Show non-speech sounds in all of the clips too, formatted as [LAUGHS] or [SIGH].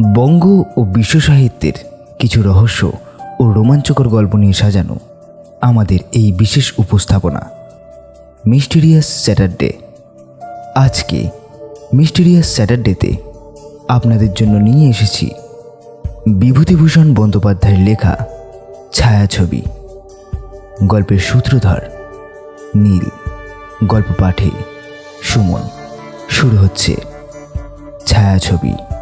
বঙ্গ ও বিশ্ব সাহিত্যের কিছু রহস্য ও রোমাঞ্চকর গল্প নিয়ে সাজানো আমাদের এই বিশেষ উপস্থাপনা, মিস্টিরিয়াস স্যাটারডে। আজকে মিস্টিরিয়াস স্যাটারডেতে আপনাদের জন্য নিয়ে এসেছি বিভূতিভূষণ বন্দ্যোপাধ্যায়ের লেখা ছায়াছবি। গল্পের সূত্রধর নীল। গল্প পাঠে সুমন। শুরু হচ্ছে ছায়াছবি।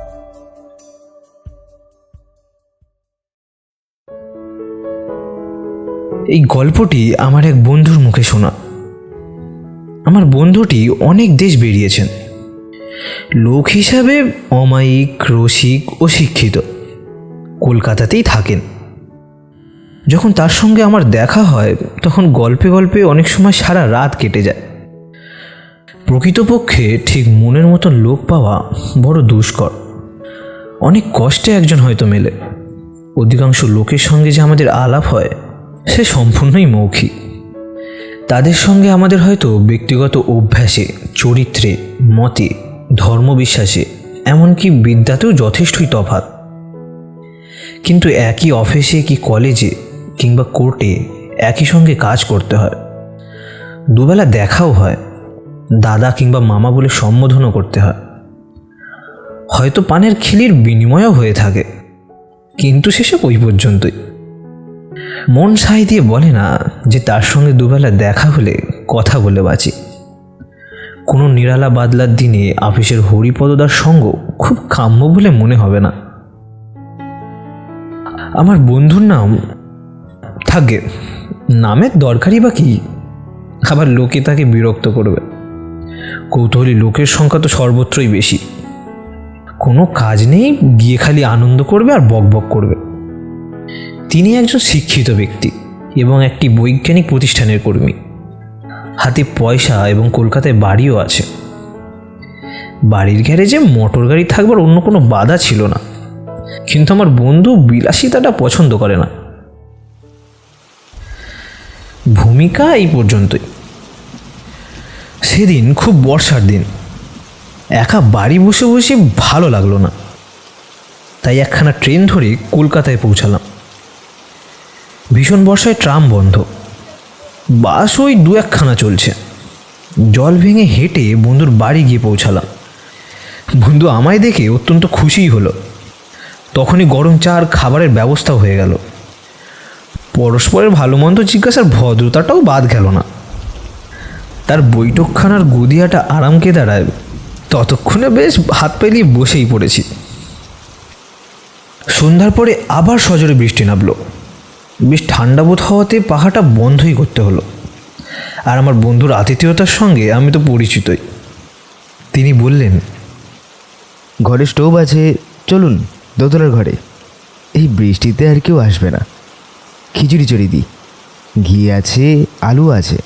এই গল্পটি আমার এক বন্ধুর মুখে শোনা। আমার বন্ধুটি অনেক দেশ বেরিয়েছেন। লোক হিসাবে অমায়িক, রসিক ও শিক্ষিত। কলকাতাতেই থাকেন। যখন তার সঙ্গে আমার দেখা হয়, তখন গল্পে গল্পে অনেক সময় সারা রাত কেটে যায়। প্রকৃতপক্ষে ঠিক মনের মতন লোক পাওয়া বড় দুষ্কর। অনেক কষ্টে একজন হয়তো মেলে। অধিকাংশ লোকের সঙ্গে যে আমাদের আলাপ হয় সে সম্পূর্ণই মৌখিক। তাদের সঙ্গে আমাদের হয়তো ব্যক্তিগত অভ্যাসে, চরিত্রে, মতে, ধর্মবিশ্বাসে, এমনকি বিদ্যাতেও যথেষ্টই তফাৎ। কিন্তু একই অফিসে কি কলেজে কিংবা কোর্টে একই সঙ্গে কাজ করতে হয়? দুবেলা দেখাও হয়, দাদা কিংবা মামা বলে সম্বোধনও করতে হয়। হয়তো পানের খিলির বিনিময়ও হয়ে থাকে। কিন্তু সেসব ওই পর্যন্তই। মন সাই দিয়ে বলে না যে তার সঙ্গে দুবেলা দেখা হলে কথা বলে বাঁচি। কোনো নিরালা বাদলার দিনে অফিসের হরিপদদার সঙ্গ খুব কাম্য বলে মনে হবে না। আমার বন্ধুর নাম থাকে, নামের দরকারই বা কি? আবার লোকে তাকে বিরক্ত করবে। কৌতূহলী লোকের সংখ্যা তো সর্বত্রই বেশি। কোনো কাজ নেই, গিয়ে খালি আনন্দ করবে আর বকবক করবে। তিনি একজন শিক্ষিত ব্যক্তি এবং একটি বৈজ্ঞানিক প্রতিষ্ঠানের কর্মী। হাতে পয়সা এবং কলকাতায় বাড়িও আছে। বাড়ির গ্যারেজে মোটর গাড়ি থাকবার অন্য কোনো বাধা ছিল না। কিন্তু আমার বন্ধু বিলাসিতাটা পছন্দ করে না। ভূমিকা এই পর্যন্তই। সেদিন খুব বর্ষার দিন। একা বাড়ি বসে বসে ভালো লাগল না। তাই একখানা ট্রেন ধরে কলকাতায় পৌঁছালাম। ভীষণ বর্ষায় ট্রাম বন্ধ। বাস ওই দু একখানা চলছে। জল ভেঙে হেঁটে বন্ধুর বাড়ি গিয়ে পৌঁছালাম। বন্ধু আমায় দেখে অত্যন্ত খুশিই হলো। তখনই গরম চা আর খাবারের ব্যবস্থা হয়ে গেল। পরস্পরের ভালো মন্দ জিজ্ঞাসার ভদ্রতাটাও বাদ গেল না। তার বৈঠকখানার গদিয়াটা আরামকে দাঁড়ায়? ততক্ষণে বেশ হাত পেলিয়ে বসেই পড়েছি। সন্ধ্যার পরে আবার সজোরে বৃষ্টি নামলো। বেশ ঠান্ডা বোধ হওয়াতে পাহাটা বন্ধই করতে হলো। আর আমার বন্ধুর আতিথেয়তার সঙ্গে আমি তো পরিচিতই। তিনি বললেন ঘরে স্টোভ আছে চলুন দোতলার ঘরে। এই বৃষ্টিতে আর কেউ আসবে না। খিচুড়ি চড়ি দিই। ঘি আছে আলু আছে।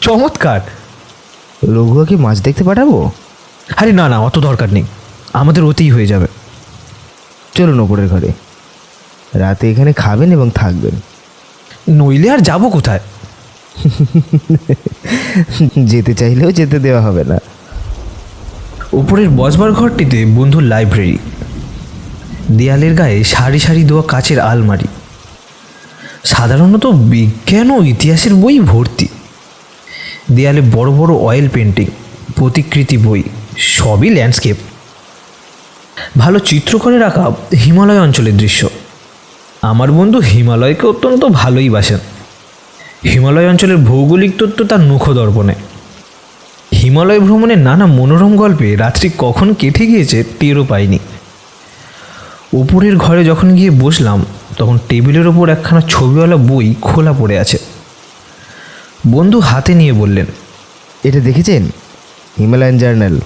চমৎকার! রঘুয়াকে মাছ দেখতে পাঠাবো? আরে না না অত দরকার নেই। আমাদের ওতেই হয়ে যাবে। চলুন ওপরের ঘরে। রাতে এখানে খাবেন এবং থাকবেন। নইলে আর যাব কোথায়? [LAUGHS] যেতে চাইলেও যেতে দেওয়া হবে না। উপরের বসবার ঘরটিতে বন্ধুর লাইব্রেরি। দেয়ালের গায়ে সারি সারি দেওয়া কাচের আলমারি। সাধারণত বিজ্ঞান ও ইতিহাসের বই ভর্তি। দেয়ালে বড় বড় অয়েল পেন্টিং প্রতিকৃতি বই সবই ল্যান্ডস্কেপ ভালো চিত্র করে রাখা হিমালয় অঞ্চলের দৃশ্য। আমার বন্ধু হিমালয়কে অত্যন্ত ভালোই বাসেন। হিমালয় অঞ্চলের ভৌগোলিক তথ্য তার মুখদর্পণে হিমালয় ভ্রমণের নানা মনোরম গল্পে রাত্রি কখন কেটে গিয়েছে টেরও পাইনি। উপরের ঘরে যখন গিয়ে বসলাম তখন টেবিলের ওপর একখানা ছবিওয়ালা বই খোলা পড়ে আছে। বন্ধু হাতে নিয়ে বললেন এটা দেখেছেন? Himalayan journal.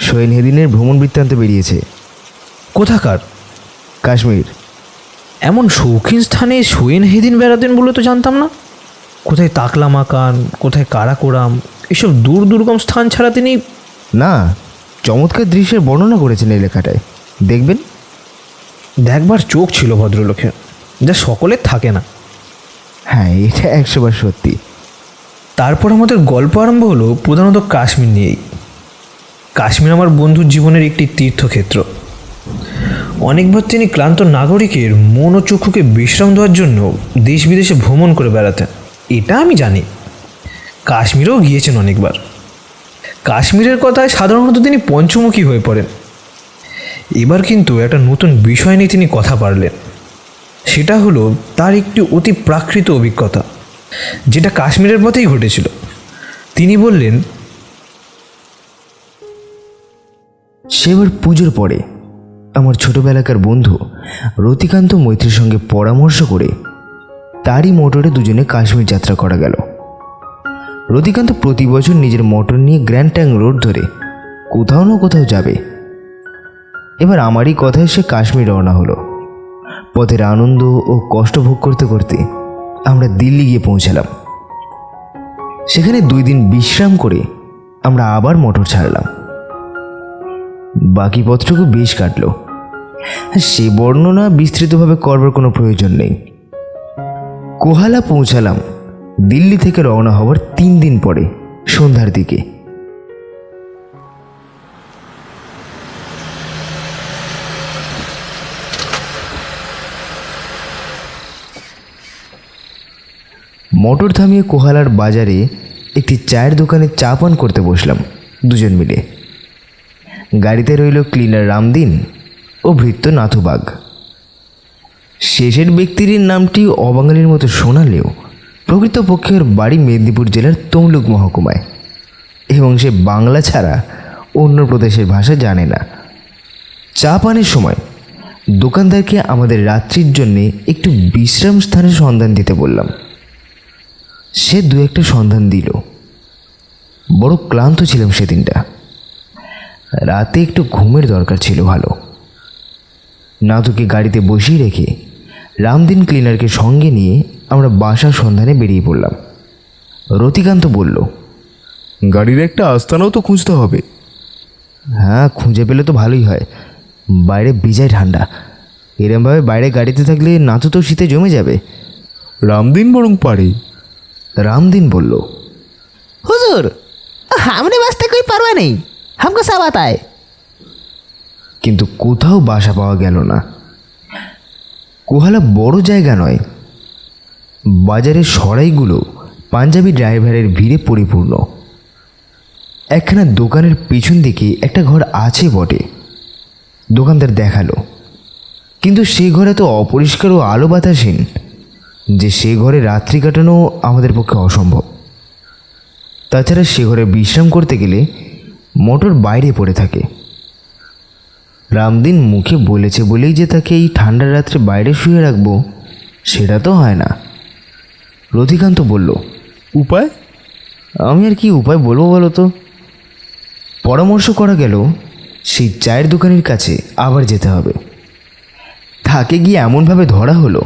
সোয়েন হেদিনের ভ্রমণ বৃত্তান্ত বেরিয়েছে। কোথাকার? কাশ্মীর। এমন শৌখিন স্থানে সোয়েন হেদিন বেড়াতেন বলে তো জানতাম না? কোথায় তাকলা মাকান কোথায় কারাকোরাম এসব দূর দুর্গম স্থান ছাড়া তিনি না চমৎকার দৃশ্যের বর্ণনা করেছেন এই লেখাটায়। দেখবেন? দেখবার চোখ ছিল ভদ্রলোকের যা সকলের থাকে না। হ্যাঁ এটা একশো বার সত্যি। তারপর আমাদের গল্প আরম্ভ হলো প্রধানত কাশ্মীর নিয়েই। কাশ্মীর আমার বন্ধুর জীবনের একটি তীর্থক্ষেত্র। অনেকবার তিনি ক্লান্ত নাগরিকের মন ও চক্ষুকে বিশ্রাম দেওয়ার জন্য দেশ বিদেশে ভ্রমণ করে বেড়াতেন। এটা আমি জানি। কাশ্মীরেও গিয়েছেন অনেকবার। কাশ্মীরের কথায় সাধারণত তিনি পঞ্চমুখী হয়ে পড়েন। এবার কিন্তু একটা নতুন বিষয় নিয়ে তিনি কথা পারলেন সেটা হলো তার একটি অতি প্রাকৃত অভিজ্ঞতা, যেটা কাশ্মীরের পথেই ঘটেছিল। তিনি বললেন, সেবার পুজোর পরে আমার ছোটবেলাকার বন্ধু রতিকান্ত মৈত্রীর সঙ্গে পরামর্শ করে তারই মোটরে দুজনে কাশ্মীর যাত্রা করা গেল। রতিকান্ত প্রতি বছর নিজের মোটর নিয়ে গ্র্যান্ড ট্যাং রোড ধরে কোথাও না কোথাও যাবে। এবার আমারই কথায় সে কাশ্মীর রওনা হলো। পথের আনন্দ ও কষ্ট ভোগ করতে করতে আমরা দিল্লি গিয়ে পৌঁছালাম। সেখানে দুই দিন বিশ্রাম করে আমরা আবার মোটর ছাড়লাম। বাকি পথটুকু বেশ কাটলো। সে বর্ণনা বিস্তৃতভাবে করবার কোনো প্রয়োজন নেই। কোহালা পৌঁছালাম। দিল্লি থেকে রওনা হওয়ার তিন দিন পরে, সন্ধ্যার দিকে। মোটর থামিয়ে কোহালার বাজারে একটি চায়ের দোকানে চা পান করতে বসলাম দুজন মিলে। গাড়িতে রইল ক্লিনার রামদিন ও ভৃত্য নাথুবাগ শেষের ব্যক্তির নামটি অবাঙালির মতো শোনালেও প্রকৃতপক্ষে ওর বাড়ি মেদিনীপুর জেলার তমলুক মহকুমায়। এবং সে বাংলা ছাড়া অন্য প্রদেশের ভাষা জানে না। চা পানের সময় দোকানদারকে আমাদের রাত্রির জন্যে একটু বিশ্রাম স্থানের সন্ধান দিতে বললাম। সে দু একটা সন্ধান দিল। বড় ক্লান্ত ছিলাম সেদিনটা। রাতে একটু ঘুমের দরকার ছিল ভালো। নাথুকে গাড়িতে বসিয়ে রেখে রামদিন ক্লিনারকে সঙ্গে নিয়ে আমরা বাসার সন্ধানে বেরিয়ে পড়লাম রতিকান্ত বলল গাড়ির একটা আস্তানাও তো খুঁজতে হবে হ্যাঁ খুঁজে পেলে তো ভালোই হয় বাইরে বিজায় ঠান্ডা এরমভাবে বাইরে গাড়িতে থাকলে নাথু তো শীতে জমে যাবে রামদিন বরং পারে রামদিন বলল हुजूर हमने वास्ते कोई परवाह नहीं हमको सब आता है কিন্তু কোথাও বাসা পাওয়া গেল না। কোহালা বড় জায়গা নয়। বাজারের সরাইগুলো পাঞ্জাবি ড্রাইভারের ভিড়ে পরিপূর্ণ। একখানা দোকানের পিছন দিকে একটা ঘর আছে বটে। দোকানদার দেখাল। কিন্তু সে ঘরে তো অপরিষ্কার ও আলো বাতাসহীন, যে সে ঘরে রাত্রি কাটানো আমাদের পক্ষে অসম্ভব। তাছাড়া সে ঘরে বিশ্রাম করতে গেলে মোটর বাইরে পড়ে থাকে। রামদিন মুখে বলেছে বলেই যে তাকে এই ঠান্ডার রাত্রে বাইরে শুয়ে রাখব সেটা তো হয় না। রতিকান্ত বলল উপায়? আমি আর কি উপায় বলব বলো তো? পরামর্শ করা গেল সেই চায়ের দোকানের কাছে আবার যেতে হবে। তাকে গিয়ে এমনভাবে ধরা হলো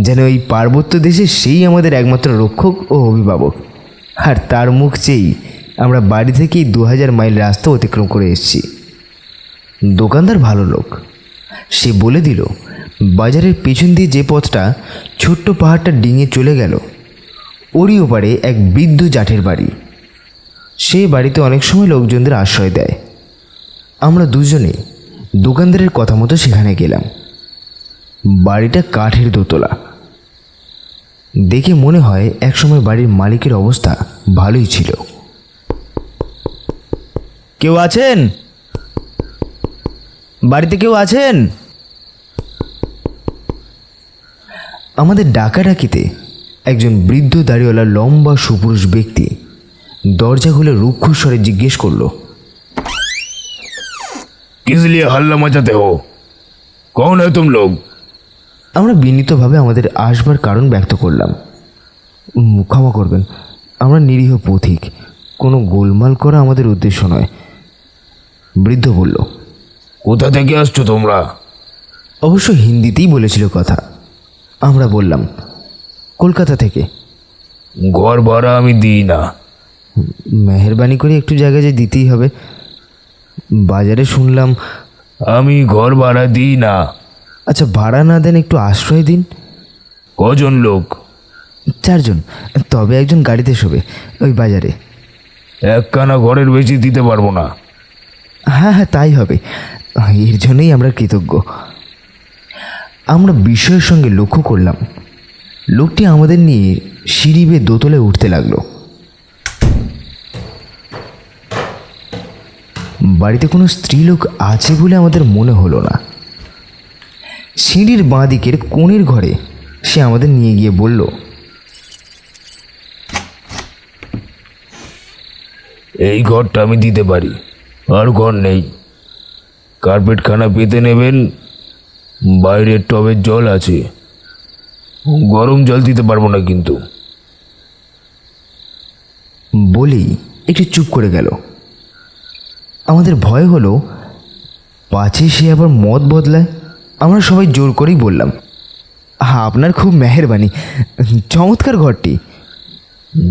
যেন এই পার্বত্য দেশে সেই আমাদের একমাত্র রক্ষক ও অভিভাবক। আর তার মুখ চেয়েই আমরা বাড়ি থেকেই দু হাজার মাইল রাস্তা অতিক্রম করে এসেছি। দোকানদার ভালো লোক। সে বলে দিল, বাজারের পেছন দিয়ে যে পথটা ছোট্ট পাহাড়টা ডিঙে চলে গেল, ওরই ওপারে এক বৃদ্ধ জাঠের বাড়ি। সেই বাড়িতে অনেক সময় লোকজনদের আশ্রয় দেয়। আমরা দুজনে দোকানদারের কথা মতো সেখানে গেলাম। বাড়িটা কাঠের দোতলা। দেখে মনে হয় একসময় বাড়ির মালিকের অবস্থা ভালোই ছিল। কেউ আছেন? বাড়িতে কেউ আছেন আমাদের ডাকাডাকিতে একজন বৃদ্ধ দাড়িওয়ালা লম্বা সুপুরুষ ব্যক্তি দরজা খুলে রুক্ষ স্বরে জিজ্ঞেস করলো किस लिए हल्ला मचाते हो कौन है तुम लोग আমরা বিনীতভাবে আমাদের আসবার কারণ ব্যক্ত করলাম উম, ক্ষমা করবেন আমরা নিরীহ পথিক কোনো গোলমাল করা আমাদের উদ্দেশ্য নয় বৃদ্ধ বলল কোথা থেকে আসছো তোমরা? অবশ্য হিন্দিতেই বলেছিল কথা। আমরা বললাম কলকাতা থেকে। ঘর ভাড়া আমি দিই না। মেহরবানি করে একটু জায়গা যে দিতেই হবে। বাজারে শুনলাম আমি ঘর ভাড়া দিই না। আচ্ছা ভাড়া না দেন একটু আশ্রয় দিন। কজন লোক? চারজন। তবে একজন গাড়িতে শোবে ওই বাজারে। একখানা ঘরের বেশি দিতে পারব না। হ্যাঁ হ্যাঁ তাই হবে। এর জন্যই আমরা কৃতজ্ঞ। আমরা বিস্ময়ের সঙ্গে লক্ষ্য করলাম, লোকটি আমাদের নিয়ে সিঁড়ি বেয়ে দোতলায় উঠতে লাগল। বাড়িতে কোনো স্ত্রীলোক আছে বলে আমাদের মনে হলো না। সিঁড়ির বাঁ দিকের কোণের ঘরে সে আমাদের নিয়ে গিয়ে বলল, এই ঘরটা আমি দিতে পারি, আর ঘর নেই। কার্পেটখানা পেতে নেবেন। বাইরের টবের জল আছে। গরম জল দিতে পারব না কিন্তু। বলেই একটু চুপ করে গেল। আমাদের ভয় হলো পাছে সে আবার মত বদলায়? আমরা সবাই জোর করেই বললাম হ্যাঁ আপনার খুব মেহেরবানি। চমৎকার ঘরটি।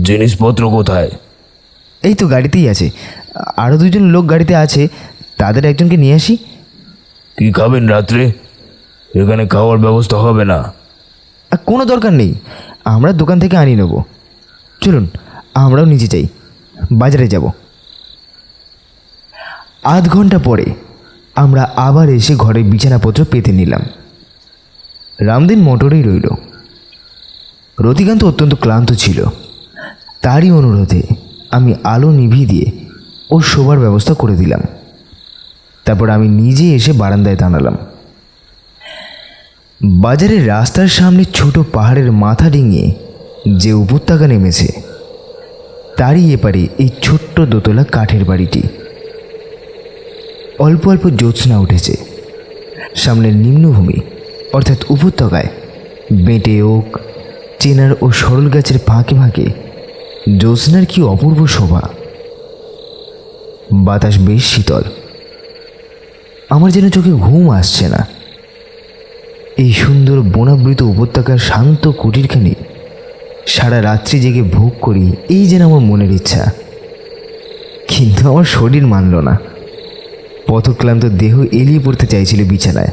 জিনিসপত্র কোথায়? এই তো গাড়িতেই আছে। আরও দুজন লোক গাড়িতে আছে। তাদের একজনকে নিয়ে আসি। কি খাবেন রাত্রে? এখানে খাওয়ার ব্যবস্থা হবে না। আর কোনো দরকার নেই আমরা দোকান থেকে আনিয়ে নেব। চলুন আমরাও নিচে যাই বাজারে যাব। আধ ঘণ্টা পরে আমরা আবার এসে ঘরের বিছানাপত্র পেতে নিলাম। রামদিন মোটরেই রইল। রতিকান্ত অত্যন্ত ক্লান্ত ছিল। তারই অনুরোধে আমি আলো নিভিয়ে দিয়ে ওর শোবার ব্যবস্থা করে দিলাম। তারপর আমি নিজে এসে বারান্দায় দাঁড়ালাম। বাজারের রাস্তার সামনে ছোট পাহাড়ের মাথা ডিঙিয়ে যে উপত্যকা নেমেছে, তারই এপারে এই ছোট্ট দোতলা কাঠের বাড়িটি। অল্প অল্প জ্যোৎস্না উঠেছে। সামনের নিম্নভূমি, অর্থাৎ উপত্যকায়, বেঁটে ওক, চেনার ও সরল গাছের ফাঁকে ফাঁকে জ্যোৎস্নার কি অপূর্ব শোভা। বাতাস বেশ শীতল। আমার যেন চোখে ঘুম আসছে না। এই সুন্দর বনাবৃত উপত্যকার শান্ত কুটিরখানি সারা রাত্রি জেগে ভোগ করি, এই যেন আমার মনের ইচ্ছা। কিন্তু আমার শরীর মানল না। পথক্লান্ত দেহ এলিয়ে পড়তে চাইছিল বিছানায়।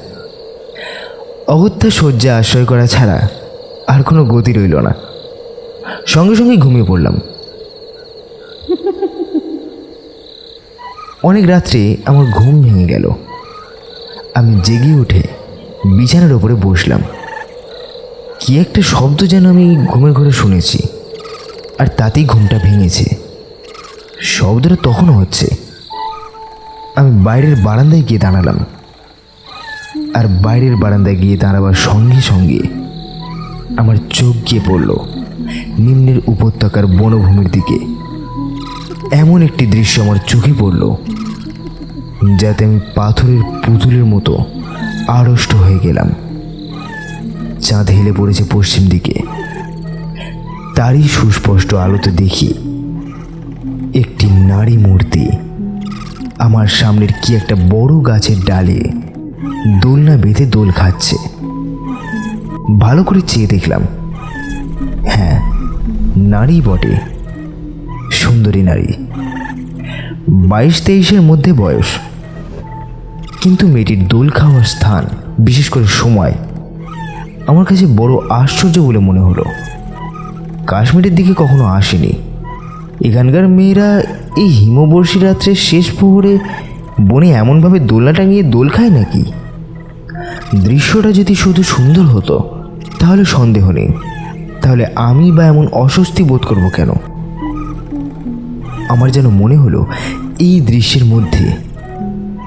অগত্যা শয্যা আশ্রয় করা ছাড়া আর কোনো গতি রইল না। সঙ্গে সঙ্গে ঘুমিয়ে পড়লাম। অনেক রাত্রে আমার ঘুম ভেঙে গেল। আমি জেগে উঠে বিছানার ওপরে বসলাম। কি একটা শব্দ যেন আমি ঘুমের ঘরে শুনেছি, আর তাতেই ঘুমটা ভেঙেছে। শব্দটা তখনও হচ্ছে। আমি বাইরের বারান্দায় গিয়ে দাঁড়ালাম, আর বাইরের বারান্দায় গিয়ে দাঁড়াবার সঙ্গে সঙ্গে আমার চোখ গিয়ে পড়ল নিম্নের উপত্যকার বনভূমির দিকে। এমন একটি দৃশ্য আমার চোখে পড়ল যাতে আমি পাথরের পুতুলের মতো আড়ষ্ট হয়ে গেলাম। চাঁদ হেলে পড়েছে পশ্চিম দিকে। তারই সুস্পষ্ট আলোতে দেখি একটি নারী মূর্তি। আমার সামনের কি একটা বড় গাছের ডালে দোলনা বেঁধে দোল খাচ্ছে। ভালো করে চেয়ে দেখলাম। হ্যাঁ নারী বটে। সুন্দরী নারী। বাইশ তেইশের মধ্যে বয়স। কিন্তু মেয়েটির দোল খাওয়ার স্থান, বিশেষ করে সময়, আমার কাছে বড় আশ্চর্য বলে মনে হলো। কাশ্মীরের দিকে কখনো আসেনি। এখানকার মেয়েরা এই হিমবর্ষী রাত্রে শেষ প্রহরে বনে এমনভাবে দোলনা টাঙিয়ে দোল খায় নাকি? দৃশ্যটা যদি শুধু সুন্দর হতো, তাহলে সন্দেহ নেই। তাহলে আমি বা এমন অস্বস্তি বোধ করব কেন? আমার যেন মনে হলো, এই দৃশ্যের মধ্যে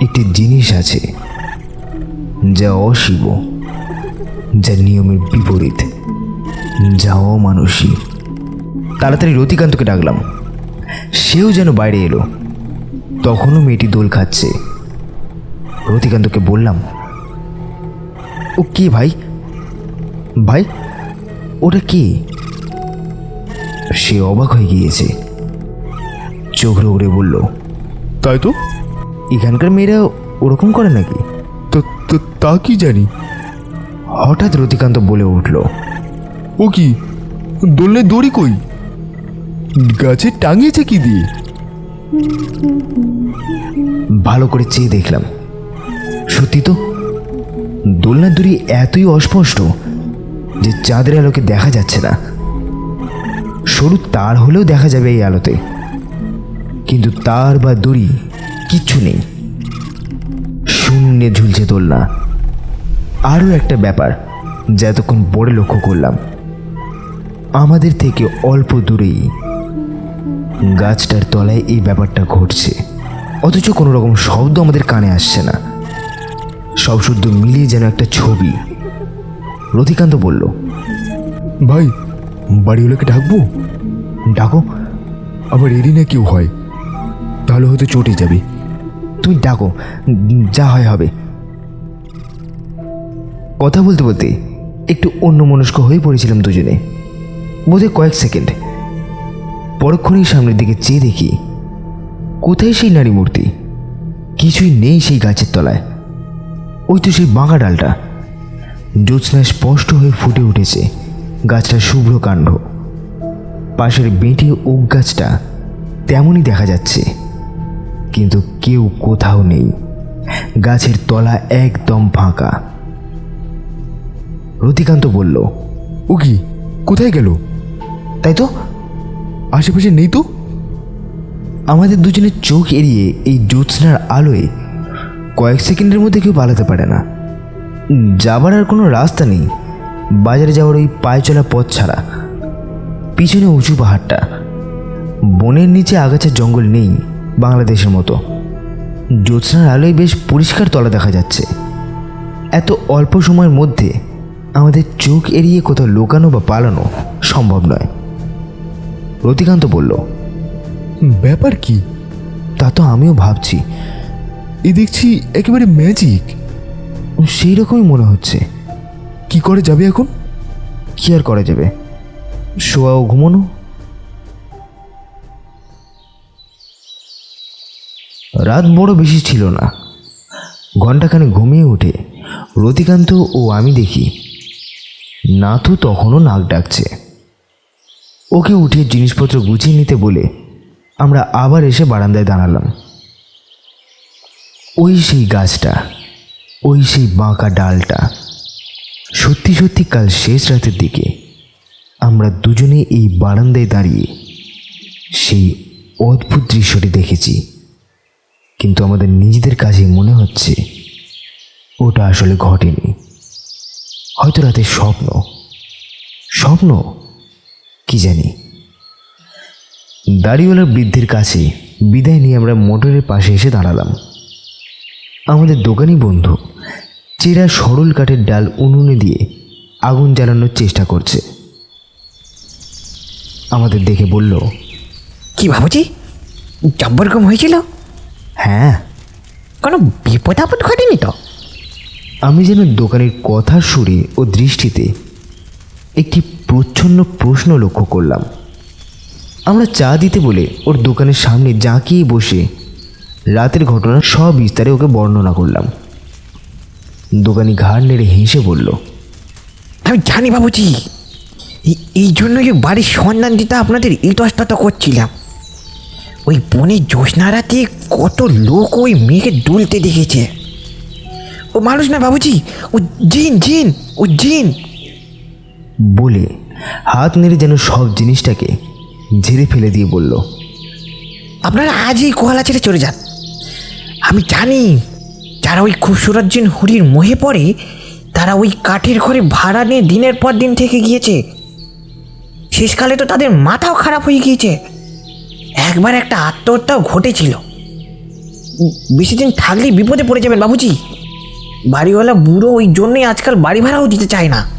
একটি জিনিস আছে, যা অশিব যা নিয়মের বিপরীত, যা অমানুষী তাড়াতাড়ি রতিকান্তকে ডাকলাম। সেও যেন বাইরে এলো। তখনও মেয়েটি দোল খাচ্ছে। রতিকান্তকে বললাম, ও কে ভাই? ভাই, ওটা কে? সে অবাক হয়ে গিয়েছে। চোখ রোগড়ে বলল, তাই তো? এখানকার মেয়েরা ওরকম করে নাকি? তা- তা- কি জানি? হঠাৎ রতিকান্ত বলে উঠল ও কি? দোলনে দড়ি কই? গাছে টাঙিয়েছে কি দিয়ে? ভালো করে চেয়ে দেখলাম। সত্যি তো দোলনার দড়ি এতই অস্পষ্ট যে চাঁদের আলোকে দেখা যাচ্ছে না। সরু তার হলেও দেখা যাবে এই আলোতে। কিন্তু তার বা দড়ি কিচ্ছু নেই। শূন্যে ঝুলছে দোলনা। আরও একটা ব্যাপার যা এতক্ষণ পরে লক্ষ্য করলাম। আমাদের থেকে অল্প দূরেই গাছটার তলায় এই ব্যাপারটা ঘটছে। অথচ কোনো রকম শব্দ আমাদের কানে আসছে না। সব শুদ্ধ মিলিয়ে যেন একটা ছবি। রতিকান্ত বলল, ভাই, বাড়িওয়ালাকে ডাকবো? ডাকো। আবার এরই না কেউ হয়, তাহলে হয়তো চটে যাবে। তুমি ডাকো, যা হয় হবে। কথা বলতে বলতে একটু অন্যমনস্ক হয়ে পড়েছিলাম দুজনে। বোধহয় কয়েক সেকেন্ড। পরক্ষণেই সামনের দিকে চেয়ে দেখি, কোথায় সেই নারী মূর্তি? কিছুই নেই সেই গাছের তলায়। ওই তো সেই বাঁকা ডালটা। জ্যোৎস্নায় স্পষ্ট হয়ে ফুটে উঠেছে গাছটার শুভ্র কাণ্ড। পাশের বেঁটে ওক গাছটা তেমনই দেখা যাচ্ছে। কিন্তু কেউ কোথাও নেই। গাছের তলা একদম ফাঁকা। রতিকান্ত বলল ও কি? কোথায় গেল? তাই তো? আশেপাশে নেই তো? আমাদের দুজনের চোখ এড়িয়ে এই জ্যোৎস্নার আলোয় কয়েক সেকেন্ডের মধ্যে কেউ পালাতে পারে না। যাবার আর কোনো রাস্তা নেই। বাজারে যাওয়ার ওই পায়ে চলা পথ ছাড়া। পিছনে উঁচু পাহাড়টা। বনের নিচে আগাছা জঙ্গল নেই। বাংলাদেশের মতো। জ্যোৎস্নার আলোয় বেশ পরিষ্কার তলা দেখা যাচ্ছে। এত অল্প সময়ের মধ্যে আমাদের চোখ এড়িয়ে কোথাও লুকানো বা পালানো সম্ভব নয়। রতিকান্ত বলল ব্যাপার কি? তা তো আমিও ভাবছি। এ দেখছি একেবারে ম্যাজিক সেই রকমই মনে হচ্ছে। কি করে যাবে এখন? কি আর করা যাবে? শোয়া ও ঘুমানো রাত বড় বেশি ছিল না। ঘন্টাখানে ঘুমিয়ে উঠে রতিকান্ত ও আমি দেখি, নাথু তখনও নাক ডাকছে। ওকে উঠে জিনিসপত্র গুছিয়ে নিতে বলে আমরা আবার এসে বারান্দায় দাঁড়ালাম। ওই সেই গাছটা, ওই সেই বাঁকা ডালটা, সত্যি সত্যি কাল শেষ রাতের দিকে আমরা দুজনে এই বারান্দায় দাঁড়িয়ে সেই অদ্ভুত দৃশ্যটি দেখেছি। কিন্তু আমাদের নিজেদের কাছে মনে হচ্ছে ওটা আসলে ঘটেনি। হয়তো রাতে স্বপ্ন। স্বপ্ন? কি জানি। দাড়িওয়ালার বৃদ্ধের কাছে বিদায় নিয়ে আমরা মোটরের পাশে এসে দাঁড়ালাম। আমাদের দোকানি বন্ধু চেরা সরল কাঠের ডাল উনুনে দিয়ে আগুন জ্বালানোর চেষ্টা করছে। আমাদের দেখে বলল, কি ভাবছি জব্বরকম হয়েছিল? হ্যাঁ। কোনো বিপদ আপদ ঘটেনি তো? আমি যেন দোকানের কথা সুরে ও দৃষ্টিতে একটি প্রচ্ছন্ন প্রশ্ন লক্ষ্য করলাম। আমরা চা দিতে বলে ওর দোকানের সামনে জাঁকিয়ে বসে রাতের ঘটনা সব বিস্তারে ওকে বর্ণনা করলাম। দোকানি ঘাড় নেড়ে হেসে বলল আমি জানি বাবুজি এই- জন্যই বাড়ির সন্ধান দিতে আপনাদের ইতস্তত করছিলাম। ওই বনের জ্যোৎস্না রাতে কত লোক ওই মেয়েকে দুলতে দেখেছে। ও মানুষ না বাবুজি ও জিন জিন ও জিন। বলে হাত নেড়ে যেন সব জিনিসটাকে ঝেড়ে ফেলে দিয়ে বলল আপনারা আজই কোয়ালা ছেড়ে চলে যান। আমি জানি যারা ওই খুবসুরত জিন হুড়ির মোহে পড়ে তারা ওই কাঠের ঘরে ভাড়া নিয়ে দিনের পর দিন থেকে গিয়েছে। শেষকালে তো তাদের মাথাও খারাপ হয়ে গিয়েছে। একবার একটা আত্মহত্যাও ঘটেছিল। বেশি দিন থাকলেই বিপদে পড়ে যাবেন বাবুজি। বাড়িওয়ালা বুড়ো ওই জন্যই আজকাল বাড়ি ভাড়াও দিতে চায় না।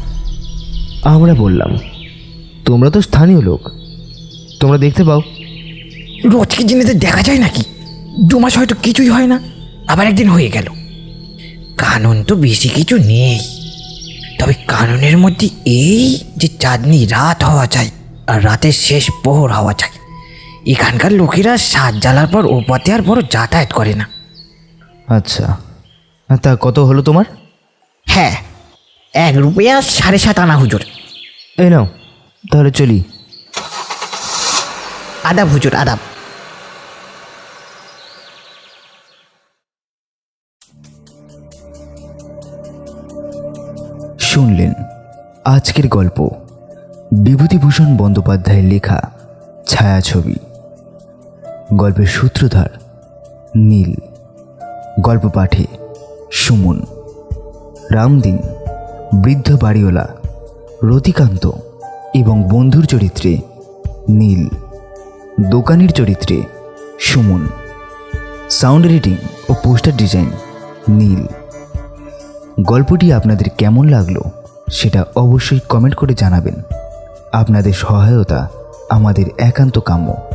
আমরা বললাম তোমরা তো স্থানীয় লোক। তোমরা দেখতে পাও। রোজকে জিনিসদের দেখা যায় নাকি? দু মাস হয়তো কিছুই হয় না আবার একদিন হয়ে গেল। কানুন তো বেশি কিছু নেই। তবে কানুনের মধ্যে এই যে চাঁদনি রাত হওয়া চাই আর রাতের শেষ প্রহর হওয়া চাই। এখানকার লোকেরা সাত জ্বালার পর ও পথে আর বড় যাতায়াত করে না। আচ্ছা। তা কত হলো তোমার? হ্যাঁ এক রুপিয়া সাড়ে সাত আনা হুজুর। এই নাও তাহলে চলি। আদাব হুজুর আদাব। শুনলেন আজকের গল্প বিভূতিভূষণ বন্দ্যোপাধ্যায়ের লেখা ছায়াছবি। গল্পের সূত্রধার নীল। গল্প পাঠে সুমন। রামদিন, বৃদ্ধ বাড়িওয়ালা রতিকান্ত এবং বন্ধুর চরিত্রে নীল। দোকানের চরিত্রে সুমন। সাউন্ড এডিটিং ও পোস্টার ডিজাইন নীল। গল্পটি আপনাদের কেমন লাগল সেটা অবশ্যই কমেন্ট করে জানাবেন। আপনাদের সহায়তা আমাদের একান্ত কাম্য।